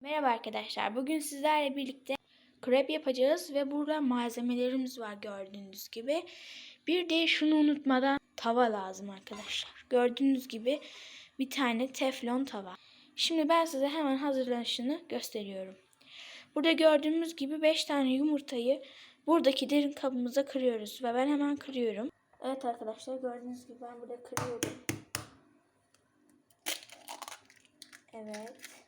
Merhaba arkadaşlar. Bugün sizlerle birlikte krep yapacağız ve burada malzemelerimiz var gördüğünüz gibi. Bir de şunu unutmadan tava lazım arkadaşlar. Gördüğünüz gibi bir tane teflon tava. Şimdi ben size hemen hazırlanışını gösteriyorum. Burada gördüğümüz gibi 5 tane yumurtayı buradaki derin kabımıza kırıyoruz ve ben hemen kırıyorum. Evet arkadaşlar gördüğünüz gibi ben burada kırıyorum. Evet.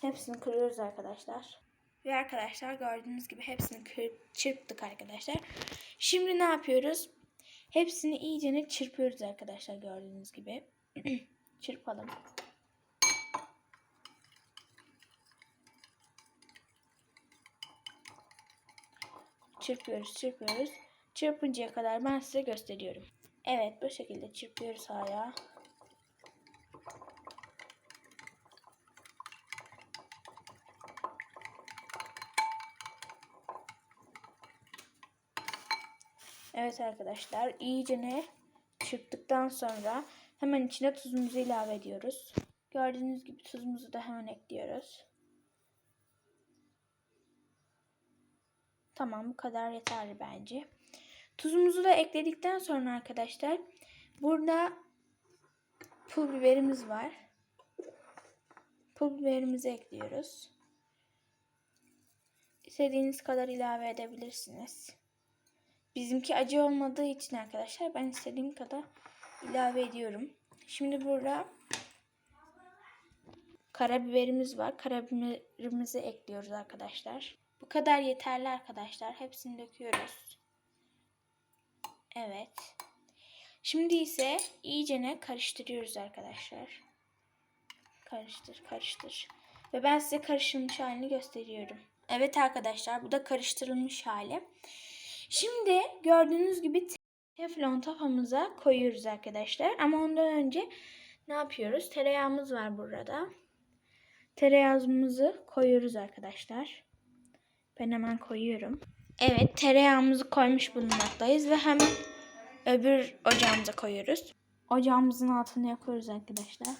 Hepsini kırıyoruz arkadaşlar. Ve arkadaşlar gördüğünüz gibi hepsini kırıp çırptık arkadaşlar. Şimdi ne yapıyoruz? Hepsini iyicene çırpıyoruz arkadaşlar gördüğünüz gibi. Çırpalım. Çırpıyoruz, çırpıyoruz. Çırpıncaya kadar ben size gösteriyorum. Evet, bu şekilde çırpıyoruz hala. Evet arkadaşlar iyicene çırptıktan sonra hemen içine tuzumuzu ilave ediyoruz. Gördüğünüz gibi tuzumuzu da hemen ekliyoruz. Tamam bu kadar yeterli bence. Tuzumuzu da ekledikten sonra arkadaşlar burada pul biberimiz var. Pul biberimizi ekliyoruz. İstediğiniz kadar ilave edebilirsiniz. Bizimki acı olmadığı için arkadaşlar ben istediğim kadar ilave ediyorum. Şimdi burada karabiberimiz var. Karabiberimizi ekliyoruz arkadaşlar. Bu kadar yeterli arkadaşlar. Hepsini döküyoruz. Evet. Şimdi ise iyicene karıştırıyoruz arkadaşlar. Karıştır, karıştır. Ve ben size karıştırılmış halini gösteriyorum. Evet arkadaşlar bu da karıştırılmış hali. Şimdi gördüğünüz gibi teflon tavamıza koyuyoruz arkadaşlar. Ama ondan önce ne yapıyoruz? Tereyağımız var burada. Tereyağımızı koyuyoruz arkadaşlar. Ben hemen koyuyorum. Evet tereyağımızı koymuş bulunmaktayız ve hemen öbür ocağımıza koyuyoruz. Ocağımızın altını yakıyoruz arkadaşlar.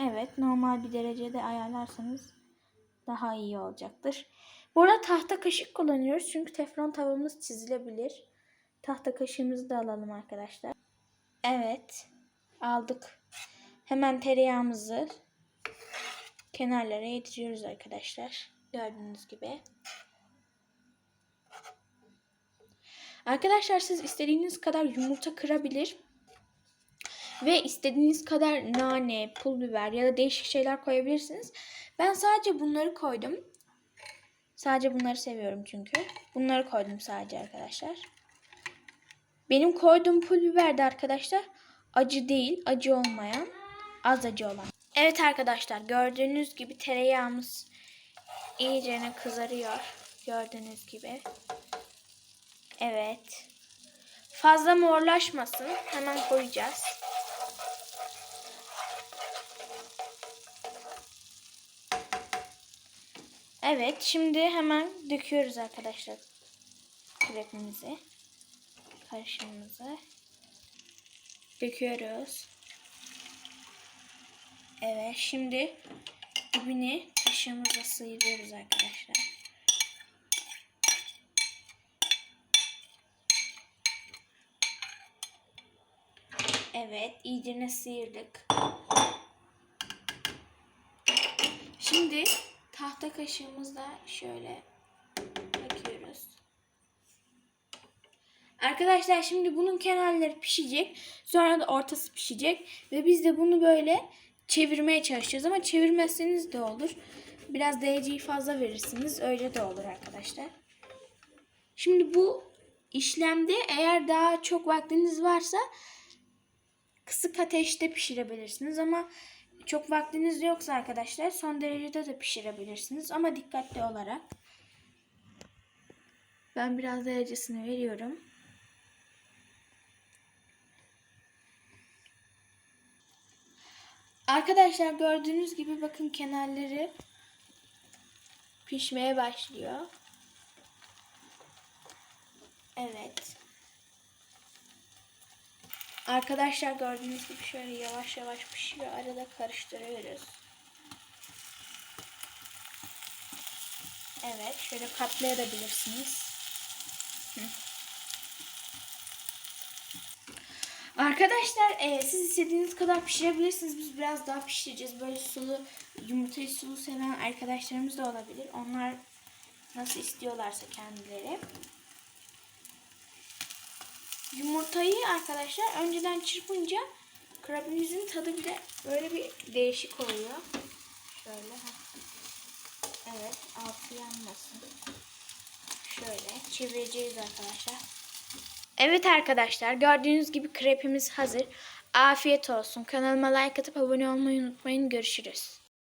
Evet normal bir derecede ayarlarsanız daha iyi olacaktır. Burada tahta kaşık kullanıyoruz çünkü teflon tavamız çizilebilir. Tahta kaşığımızı da alalım arkadaşlar. Evet aldık. Hemen tereyağımızı kenarlara yediriyoruz arkadaşlar. Gördüğünüz gibi. Arkadaşlar siz istediğiniz kadar yumurta kırabilir ve istediğiniz kadar nane, pul biber ya da değişik şeyler koyabilirsiniz. Ben sadece bunları koydum. Sadece bunları seviyorum çünkü. Bunları koydum sadece arkadaşlar. Benim koyduğum pul biber de arkadaşlar acı değil, acı olmayan, az acı olan. Evet arkadaşlar gördüğünüz gibi tereyağımız iyicene kızarıyor. Gördüğünüz gibi. Evet. Fazla morlaşmasın. Hemen koyacağız. Evet, şimdi hemen döküyoruz arkadaşlar krepimizi. Karışımımızı. Döküyoruz. Evet, şimdi dibini kaşığımızla sıyırıyoruz arkadaşlar. Evet, iyicene sıyırdık. Şimdi tahta kaşığımızla şöyle takıyoruz. Arkadaşlar şimdi bunun kenarları pişecek. Sonra da ortası pişecek. Ve biz de bunu böyle çevirmeye çalışacağız. Ama çevirmezseniz de olur. Biraz dereceyi fazla verirsiniz. Öyle de olur arkadaşlar. Şimdi bu işlemde eğer daha çok vaktiniz varsa kısık ateşte pişirebilirsiniz. Ama çok vaktiniz yoksa arkadaşlar son derecede de pişirebilirsiniz ama dikkatli olarak. Ben biraz derecesini veriyorum. Arkadaşlar gördüğünüz gibi bakın kenarları pişmeye başlıyor. Evet. Arkadaşlar gördüğünüz gibi şöyle yavaş yavaş pişiyor. Arada karıştırıyoruz. Evet şöyle katlayabilirsiniz. Arkadaşlar e, siz istediğiniz kadar pişirebilirsiniz. Biz biraz daha pişireceğiz. Böyle sulu yumurtayı sulu seven arkadaşlarımız da olabilir. Onlar nasıl istiyorlarsa kendileri. Yumurtayı arkadaşlar önceden çırpınca krabimizin tadı bir de böyle bir değişik oluyor. Şöyle. Evet altı yanmasın. Şöyle çevireceğiz arkadaşlar. Evet arkadaşlar gördüğünüz gibi krepimiz hazır. Afiyet olsun. Kanalıma like atıp abone olmayı unutmayın. Görüşürüz.